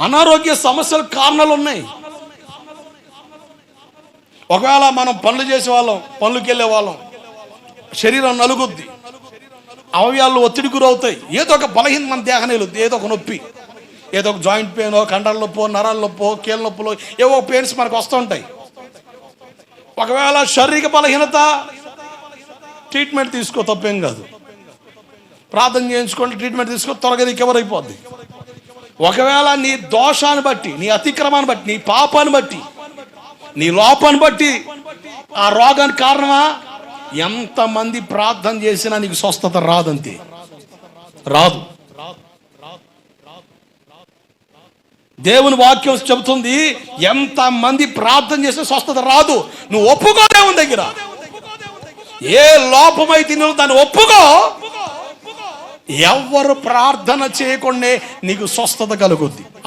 అనారోగ్య సమస్యల కారణాలు ఉన్నాయి ఒకవేళ మనం పనులు చేసే వాళ్ళం పనులకు వెళ్ళే వాళ్ళం శరీరం నలుగుద్ది. అవయవాలు ఒత్తిడి గురవుతాయి. ఏదో ఒక బలహీన మన దేహం ఏదో ఒక నొప్పి. ఏదో ఒక జాయింట్ పెయిన్ కండల నొప్పో నరాల నొప్పో కీళ్ళ నొప్పులు ఏవో పెయిన్స్ మనకు వస్తూ ఉంటాయి. ఒకవేళ శారీరక బలహీనత ట్రీట్మెంట్ తీసుకో తప్పేం కాదు. ప్రార్థన చేయించుకోండి ట్రీట్మెంట్ తీసుకో త్వరగా రికవర్ అయిపోద్ది. ఒకవేళ నీ దోషాన్ని బట్టి నీ అతిక్రమాన్ని బట్టి నీ పాపాన్ని బట్టి నీ లోపాన్ని బట్టి ఆ రోగానికి కారణమా? ఎంతమంది ప్రార్థన చేసినా నీకు స్వస్థత రాదంతే. రాదు. దేవుని వాక్యం చెబుతుంది ఎంత మంది ప్రార్థన చేసినా స్వస్థత రాదు. నువ్వు ఒప్పుకో దేవుని దగ్గర. ఏ లోపమైతే నువ్వు దాన్ని ఒప్పుకో ఎవ్వరు ప్రార్థన చేయకుండా నీకు స్వస్థత కలుగుద్ది.